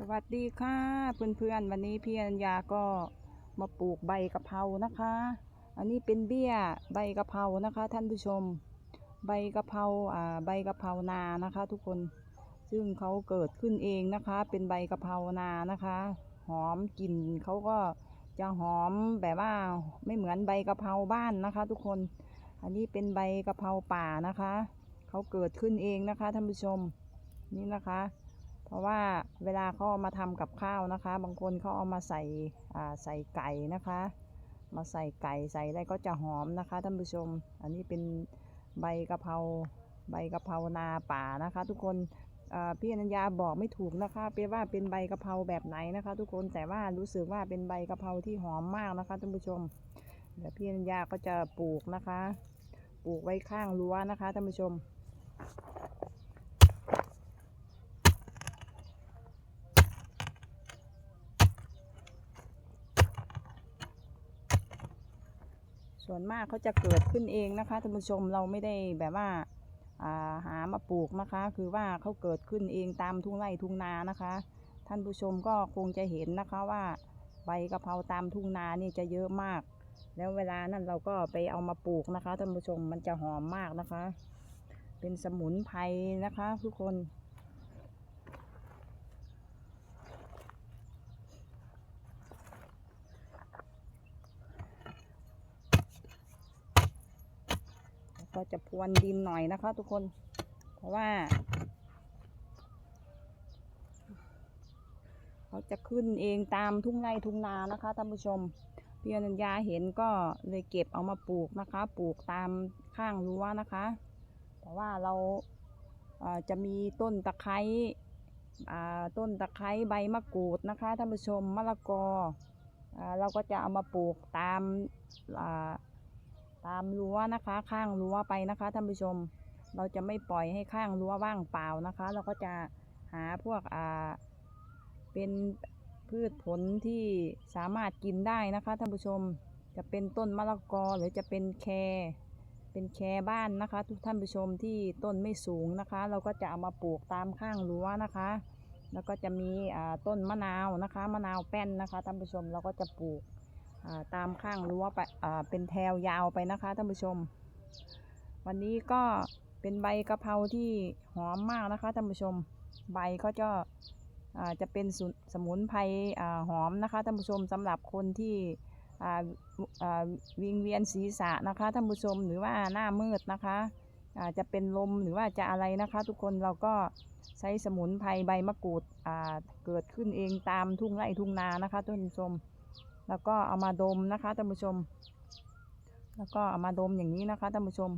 สวัสดีค่ะเพื่อนๆวันนี้พี่อัญญาก็มาปลูกใบกะเพรานะคะ อันนี้เป็นเบี้ยใบกะเพรานะคะ ท่านผู้ชม ใบกะเพราอ่าใบกะเพรานานะคะ ทุกคนซึ่งเขาเกิดขึ้นเองนะคะ เป็นใบกะเพรานานะคะ หอมกลิ่นเขาก็จะหอมแบบว่าไม่เหมือนใบกะเพราบ้านนะคะ ทุกคน อันนี้เป็นใบกะเพราป่านะคะเขาเกิดขึ้นเองนะคะท่านผู้ชมนี่นะคะ เพราะว่าเวลาเขาเอามาทำกับข้าวนะคะ บางคนเขาเอามาใส่ใส่ไก่นะคะ มาใส่ไก่ใส่อะไรก็จะหอมนะคะท่านผู้ชม อันนี้เป็นใบกะเพราใบกะเพรานาป่านะคะ ทุกคนพี่อนัญญาบอกไม่ถูกนะคะเปียว่าเป็นใบกะเพราแบบไหนนะคะ ทุกคนแต่ว่ารู้สึกว่าเป็นใบกะเพราที่หอมมากนะคะท่านผู้ชม เดี๋ยวพี่อนัญญาก็จะปลูกนะคะ ปลูกไว้ข้างรั้วนะคะท่านผู้ชม ส่วนมากเขาจะเกิดขึ้นเองนะคะท่านผู้ชมเราไม่ได้แบบว่าาหามาปลูกนะคะ คือว่าเขาเกิดขึ้นเองตามทุ่งไร่ทุ่งนานะคะ ท่านผู้ชมก็คงจะเห็นนะคะว่าใบกะเพราตามทุ่งนานี่จะเยอะมาก แล้วเวลานั้นเราก็ไปเอามาปลูกนะคะท่านผู้ชมมันจะหอมมากนะคะ เป็นสมุนไพรนะคะทุกคน ก็จะพรวนดินหน่อยนะคะ ทุกคน เพราะว่า เขาจะขึ้นเองตามทุ่งไร่ทุ่งนานะคะท่านผู้ชมพี่อนัญญาเห็นก็เลยเก็บเอามาปลูกนะคะ ปลูกตามข้างรั้วนะคะ แต่ว่าเราเอ่อจะมีต้นตะไคร้ต้นตะไคร้ใบมะกรูดนะคะท่านผู้ชมมะละกออ่าเราก็จะเอามาปลูกตาม ตามรั้วนะคะ ข้างรั้วไปนะคะท่านผู้ชม เราจะไม่ปล่อยให้ข้างรั้วว่างเปล่านะคะ เราก็จะหาพวกอ่าเป็นพืชผลที่สามารถกินได้นะคะท่านผู้ชมจะเป็นต้นมะละกอหรือจะเป็นแครเป็นแครบ้านนะคะ ทุกท่านผู้ชมที่ต้นไม่สูงนะคะ เราก็จะเอามาปลูกตามข้างรั้วนะคะ แล้วก็จะมีอ่าต้นมะนาวนะคะ มะนาวแป้นนะคะท่านผู้ชมเราก็จะปลูก ตามข้างรั้วไปอ่าเป็นแถวยาวไปนะคะท่านผู้ชม วันนี้ก็เป็นใบกะเพราที่หอมมากนะคะท่านผู้ชม ใบก็จะจะเป็นสสมุนไพรหอมนะคะท่านผู้ชมสำหรับคนที่วิงเวียนศีรษะนะคะท่านผู้ชมหรือว่าหน้ามืดนะคะอาจจะเป็นลมหรือว่าจะอะไรนะคะ ทุกคนเราก็ใช้สมุนไพรใบมะกรูดเกิดขึ้นเองตามทุ่งไร่ทุ่งนานะคะท่านผู้ชม แล้วก็เอามาดมนะคะท่านผู้ชม แล้วก็เอามาดมอย่างนี้นะคะท่านผู้ชม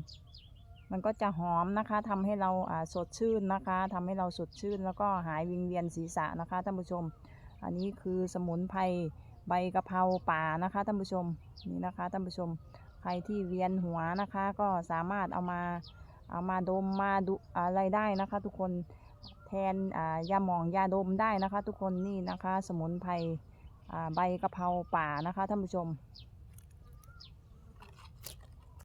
มันก็จะหอมนะคะทำให้เราสดชื่นนะคะทำให้เราสดชื่น แล้วก็หายวิงเวียนศีรษะนะคะท่านผู้ชม อันนี้คือสมุนไพรใบกะเพราป่านะคะท่านผู้ชมนี่นะคะท่านผู้ชม ใครที่เวียนหัวนะคะ ก็สามารถเอามาเอามาดมมาดูอะไรได้นะคะ ทุกคนแทนยาหมองยาดมได้นะคะ ทุกคนนี่นะคะ สมุนไพร ใบกะเพราป่านะคะท่านผู้ชม